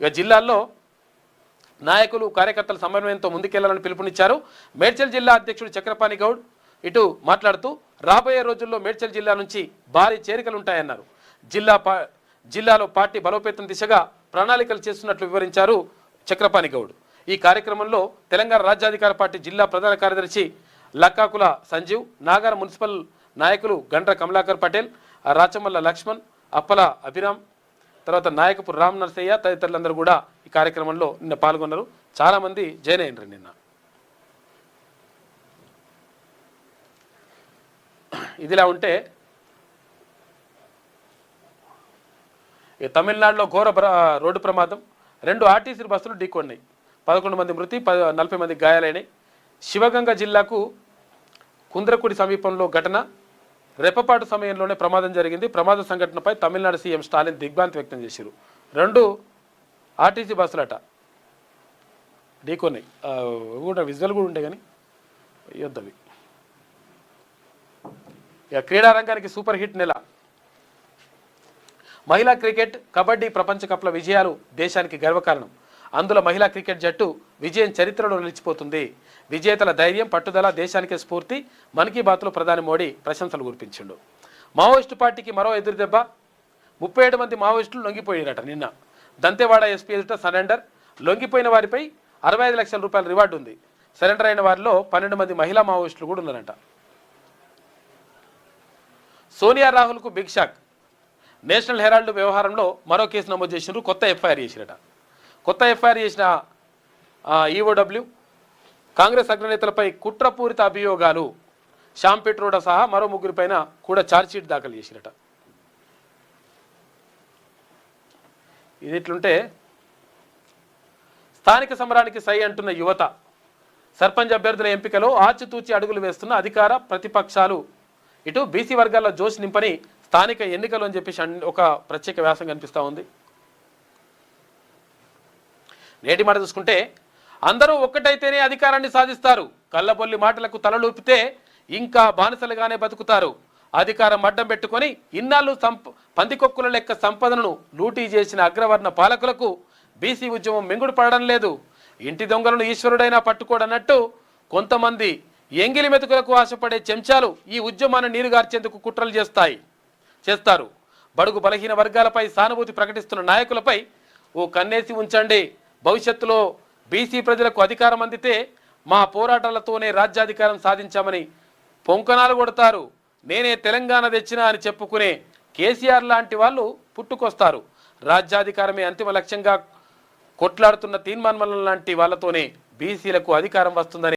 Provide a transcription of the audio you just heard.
ఇక జిల్లాల్లో నాయకులు కార్యకర్తల సమన్వయంతో ముందుకెళ్ళాలని పిలుపునిచ్చారు. మేడ్చల్ జిల్లా అధ్యక్షుడు చక్రపాణి గౌడ్ ఇటు మాట్లాడుతూ రాబోయే రోజుల్లో మేడ్చల్ జిల్లా నుంచి భారీ చేరికలు ఉంటాయన్నారు జిల్లా పా జిల్లాలో పార్టీ బలోపేతం దిశగా ప్రణాళికలు చేస్తున్నట్లు వివరించారు చక్రపాణి గౌడ్. ఈ కార్యక్రమంలో తెలంగాణ రాజ్యాధికార పార్టీ జిల్లా ప్రధాన కార్యదర్శి లక్కాకుల సంజీవ్ నాగార మున్సిపల్ నాయకులు గండ్ర కమలాకర్ పటేల్ రాచమల్ల లక్ష్మణ్ అప్పల అభిరామ్ తర్వాత నాయకపు రామ్ నరసయ్య తదితరులందరూ కూడా ఈ కార్యక్రమంలో నిన్న పాల్గొన్నారు. చాలామంది జాయిన్ అయినరు నిన్న. ఇదిలా ఉంటే ఈ తమిళనాడులో ఘోర రోడ్డు ప్రమాదం. రెండు ఆర్టీసీ బస్సులు ఢీకొన్నాయి. పదకొండు మంది మృతి నలభై మంది గాయాలైనాయి. శివగంగ జిల్లాకు కుంద్రకుడి సమీపంలో ఘటన. రెప్పపాటు సమయంలోనే ప్రమాదం జరిగింది. ప్రమాద సంఘటనపై తమిళనాడు సీఎం స్టాలిన్ దిగ్భ్రాంతి వ్యక్తం చేశారు. రెండు ఆర్టీసీ బస్సులట. ఢీకొన్నాయి కూడా విజువల్ కూడా ఉండే కానీ యుద్ధవి ఇక క్రీడారంగానికి సూపర్ హిట్ నెల. మహిళా క్రికెట్ కబడ్డీ ప్రపంచ కప్ల విజయాలు దేశానికి గర్వకారణం. అందులో మహిళా క్రికెట్ జట్టు విజయం చరిత్రలో నిలిచిపోతుంది. విజేతల ధైర్యం పట్టుదల దేశానికే స్ఫూర్తి మన్ కీ బాత్లో ప్రధాని మోడీ ప్రశంసలు కురిపించిండు. మావోయిస్టు పార్టీకి మరో ఎదురుదెబ్బ ముప్పై ఏడు మంది మావోయిస్టులు లొంగిపోయారట నిన్న. దంతెవాడ ఎస్పీ ఎదుట సరెండర్. లొంగిపోయిన వారిపై అరవై ఐదు లక్షల రూపాయల రివార్డు ఉంది. సరెండర్ అయిన వారిలో పన్నెండు మంది మహిళా మావోయిస్టులు కూడా ఉన్నారంట. సోనియా రాహుల్కు బిగ్ షాక్. నేషనల్ హెరాల్డ్ వ్యవహారంలో మరో కేసు నమోదు చేసినారు కొత్త ఎఫ్ఐఆర్ చేసిరట. కొత్త ఎఫ్ఐఆర్ చేసిన ఈఓడబ్ల్యూ కాంగ్రెస్ అగ్రనేతలపై కుట్రపూరిత అభియోగాలు శ్యామ్ పెట్రోడా సహా మరో ముగ్గురిపైన కూడా ఛార్జ్షీట్ దాఖలు చేసినట ఇది ఇట్లుంటే స్థానిక సమరానికి సై అంటున్న యువత సర్పంచ్ అభ్యర్థుల ఎంపికలో ఆచితూచి అడుగులు వేస్తున్న అధికార ప్రతిపక్షాలు ఇటు బీసీ వర్గాల్లో జోష్ నింపని స్థానిక ఎన్నికలు అని చెప్పేసి ఒక ప్రత్యేక వ్యాసం కనిపిస్తూ ఉంది. నేటి మాట చూసుకుంటే అందరూ ఒక్కటైతేనే అధికారాన్ని సాధిస్తారు. కళ్ళబొల్లి మాటలకు తలలూపితే ఇంకా బానిసలుగానే బతుకుతారు. అధికారం అడ్డం పెట్టుకొని ఇన్నాళ్ళు సంప పందికొక్కుల లెక్క సంపదను లూటీ చేసిన అగ్రవర్ణ పాలకులకు బీసీ ఉద్యమం మింగుడు పడడం లేదు. ఇంటి దొంగలను ఈశ్వరుడైనా పట్టుకోడన్నట్టు కొంతమంది ఎంగిలి మెతుకులకు ఆశపడే చెంచాలు ఈ ఉద్యమాన్ని నీరుగార్చేందుకు కుట్రలు చేస్తాయి చేస్తారు. బడుగు బలహీన వర్గాలపై సానుభూతి ప్రకటిస్తున్న నాయకులపై ఓ కన్నేసి ఉంచండి. భవిష్యత్తులో బీసీ ప్రజలకు అధికారం అందితే మా పోరాటాలతోనే రాజ్యాధికారం సాధించామని పొంకణాలు కొడతారు. నేనే తెలంగాణ తెచ్చినా అని చెప్పుకునే కేసీఆర్ లాంటి వాళ్ళు పుట్టుకొస్తారు. రాజ్యాధికారమే అంతిమ లక్ష్యంగా కొట్లాడుతున్న తీన్మాన్మలం లాంటి వాళ్ళతోనే బీసీలకు అధికారం వస్తుందని